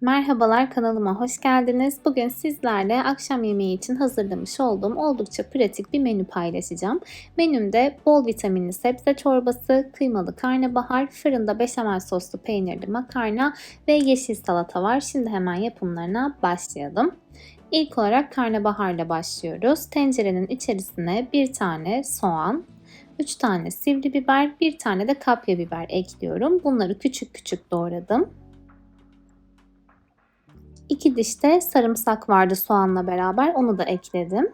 Merhabalar kanalıma hoş geldiniz. Bugün sizlerle akşam yemeği için hazırlamış olduğum oldukça pratik bir menü paylaşacağım. Menümde bol vitaminli sebze çorbası, kıymalı karnabahar, fırında beşamel soslu peynirli makarna ve yeşil salata var. Şimdi hemen yapımlarına başlayalım. İlk olarak karnabaharla başlıyoruz. Tencerenin içerisine bir tane soğan, 3 tane sivri biber, bir tane de kapya biber ekliyorum. Bunları küçük küçük doğradım. 2 diş de sarımsak vardı soğanla beraber onu da ekledim.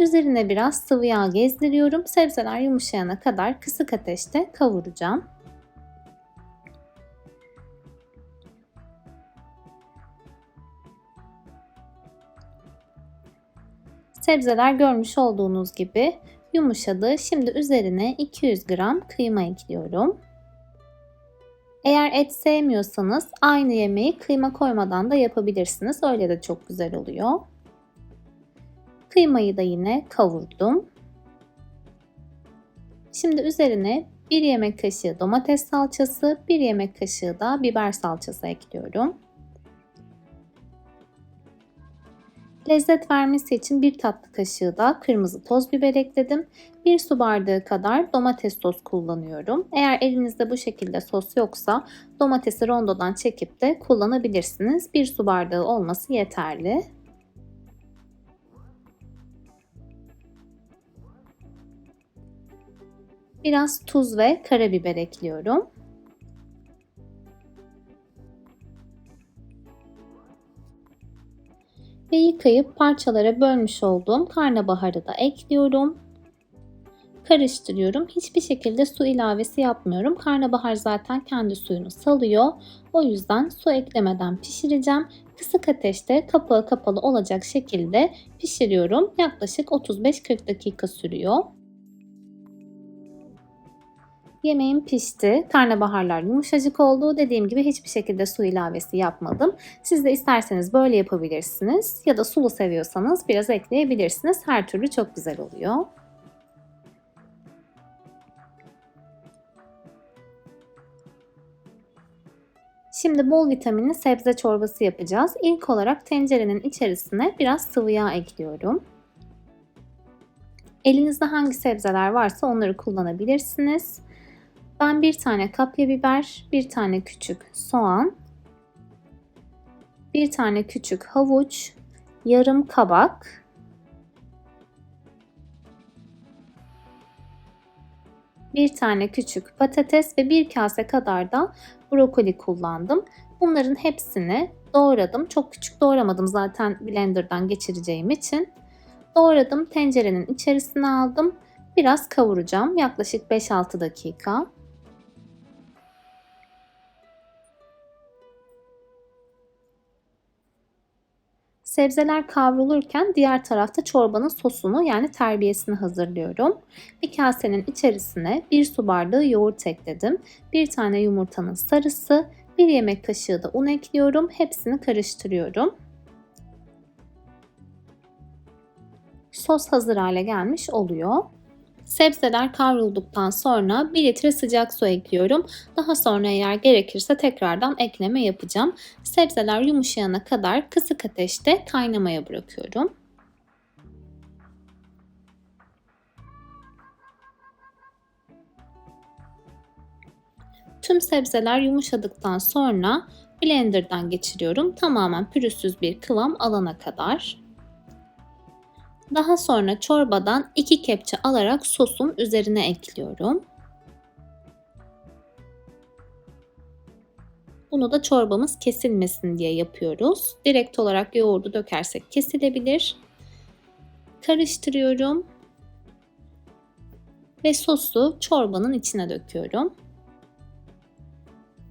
Üzerine biraz sıvı yağ gezdiriyorum. Sebzeler yumuşayana kadar kısık ateşte kavuracağım. Sebzeler görmüş olduğunuz gibi yumuşadı. Şimdi üzerine 200 gram kıyma ekliyorum. Eğer et sevmiyorsanız aynı yemeği kıyma koymadan da yapabilirsiniz. Öyle de çok güzel oluyor. Kıymayı da yine kavurdum. Şimdi üzerine 1 yemek kaşığı domates salçası, 1 yemek kaşığı da biber salçası ekliyorum. Lezzet vermesi için bir tatlı kaşığı da kırmızı toz biber ekledim. Bir su bardağı kadar domates sos kullanıyorum. Eğer elinizde bu şekilde sos yoksa domatesi rondodan çekip de kullanabilirsiniz. Bir su bardağı olması yeterli. Biraz tuz ve karabiber ekliyorum. Yıkayıp parçalara bölmüş olduğum karnabaharı da ekliyorum. Karıştırıyorum. Hiçbir şekilde su ilavesi yapmıyorum. Karnabahar zaten kendi suyunu salıyor. O yüzden su eklemeden pişireceğim. Kısık ateşte kapağı kapalı olacak şekilde pişiriyorum. Yaklaşık 35-40 dakika sürüyor. Yemeğim pişti. Karnabaharlar yumuşacık oldu. Dediğim gibi hiçbir şekilde su ilavesi yapmadım. Siz de isterseniz böyle yapabilirsiniz. Ya da sulu seviyorsanız biraz ekleyebilirsiniz. Her türlü çok güzel oluyor. Şimdi bol vitaminli sebze çorbası yapacağız. İlk olarak tencerenin içerisine biraz sıvı yağ ekliyorum. Elinizde hangi sebzeler varsa onları kullanabilirsiniz. Ben bir tane kapya biber, bir tane küçük soğan, bir tane küçük havuç, yarım kabak, bir tane küçük patates ve bir kase kadar da brokoli kullandım. Bunların hepsini doğradım. Çok küçük doğramadım zaten blenderdan geçireceğim için. Doğradım, tencerenin içerisine aldım. Biraz kavuracağım yaklaşık 5-6 dakika. Sebzeler kavrulurken diğer tarafta çorbanın sosunu yani terbiyesini hazırlıyorum. Bir kasenin içerisine bir su bardağı yoğurt ekledim. Bir tane yumurtanın sarısı, bir yemek kaşığı da un ekliyorum. Hepsini karıştırıyorum. Sos hazır hale gelmiş oluyor. Sebzeler kavrulduktan sonra 1 litre sıcak su ekliyorum. Daha sonra eğer gerekirse tekrardan ekleme yapacağım. Sebzeler yumuşayana kadar kısık ateşte kaynamaya bırakıyorum. Tüm sebzeler yumuşadıktan sonra blenderdan geçiriyorum. Tamamen pürüzsüz bir kıvam alana kadar. Daha sonra çorbadan 2 kepçe alarak sosun üzerine ekliyorum. Bunu da çorbamız kesilmesin diye yapıyoruz. Direkt olarak yoğurdu dökersek kesilebilir. Karıştırıyorum. Ve sosu çorbanın içine döküyorum.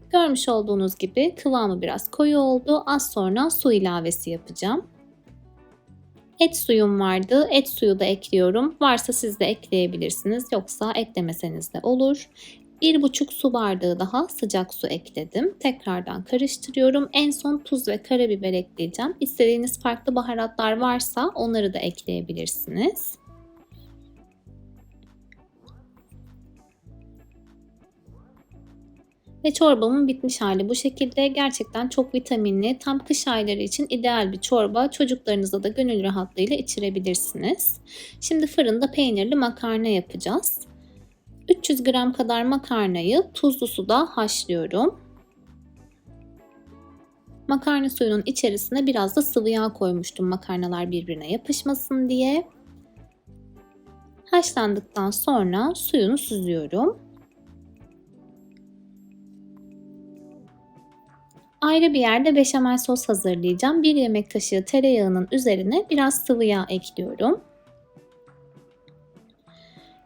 Görmüş olduğunuz gibi kıvamı biraz koyu oldu. Az sonra su ilavesi yapacağım. Et suyum vardı. Et suyu da ekliyorum. Varsa siz de ekleyebilirsiniz. Yoksa eklemeseniz de olur. 1,5 su bardağı daha sıcak su ekledim. Tekrardan karıştırıyorum. En son tuz ve karabiber ekleyeceğim. İstediğiniz farklı baharatlar varsa onları da ekleyebilirsiniz. Ve çorbamın bitmiş hali bu şekilde. Gerçekten çok vitaminli, tam kış ayları için ideal bir çorba. Çocuklarınıza da gönül rahatlığıyla içirebilirsiniz. Şimdi fırında peynirli makarna yapacağız. 300 gram kadar makarnayı tuzlu suda haşlıyorum. Makarna suyunun içerisine biraz da sıvı yağ koymuştum makarnalar birbirine yapışmasın diye. Haşlandıktan sonra suyunu süzüyorum. Ayrı bir yerde beşamel sos hazırlayacağım. Bir yemek kaşığı tereyağının üzerine biraz sıvı yağ ekliyorum.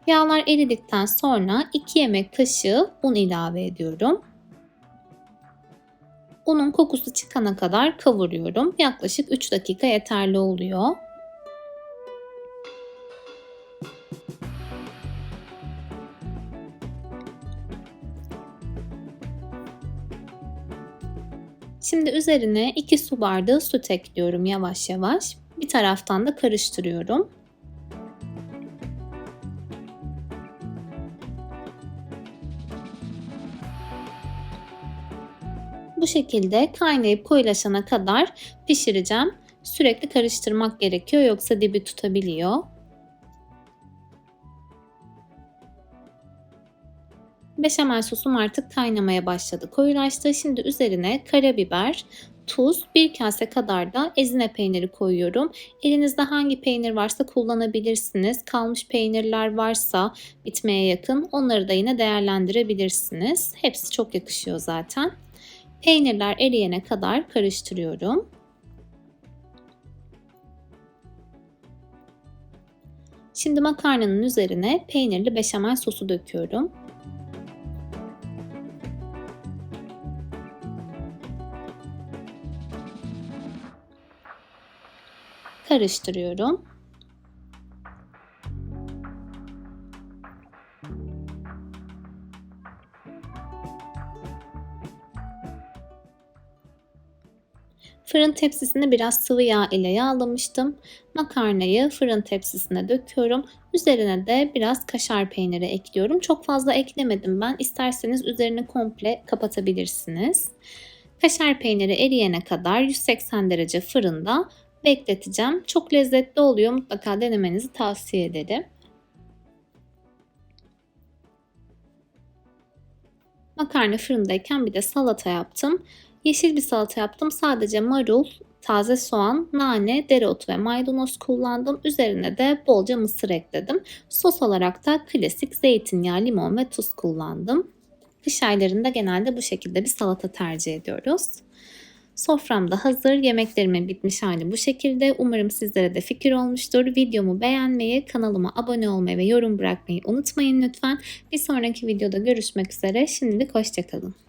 Yağlar eridikten sonra 2 yemek kaşığı un ilave ediyorum. Unun kokusu çıkana kadar kavuruyorum. Yaklaşık 3 dakika yeterli oluyor. Şimdi üzerine 2 su bardağı süt ekliyorum yavaş yavaş. Bir taraftan da karıştırıyorum. Bu şekilde kaynayıp koyulaşana kadar pişireceğim. Sürekli karıştırmak gerekiyor yoksa dibi tutabiliyor. Beşamel sosum artık kaynamaya başladı. Koyulaştı. Şimdi üzerine karabiber, tuz, bir kase kadar da ezine peyniri koyuyorum. Elinizde hangi peynir varsa kullanabilirsiniz. Kalmış peynirler varsa bitmeye yakın onları da yine değerlendirebilirsiniz. Hepsi çok yakışıyor zaten. Peynirler eriyene kadar karıştırıyorum. Şimdi makarnanın üzerine peynirli beşamel sosu döküyorum. Karıştırıyorum. Fırın tepsisini biraz sıvı yağ ile yağlamıştım. Makarnayı fırın tepsisine döküyorum. Üzerine de biraz kaşar peyniri ekliyorum. Çok fazla eklemedim ben. İsterseniz üzerini komple kapatabilirsiniz. Kaşar peyniri eriyene kadar 180 derece fırında bekleteceğim. Çok lezzetli oluyor. Mutlaka denemenizi tavsiye ederim. Makarna fırındayken bir de salata yaptım. Yeşil bir salata yaptım. Sadece marul, taze soğan, nane, dereotu ve maydanoz kullandım. Üzerine de bolca mısır ekledim. Sos olarak da klasik zeytinyağı, limon ve tuz kullandım. Kış aylarında genelde bu şekilde bir salata tercih ediyoruz. Sofram da hazır. Yemeklerimin bitmiş hali bu şekilde. Umarım sizlere de fikir olmuştur. Videomu beğenmeyi, kanalıma abone olmayı ve yorum bırakmayı unutmayın lütfen. Bir sonraki videoda görüşmek üzere. Şimdilik hoşçakalın.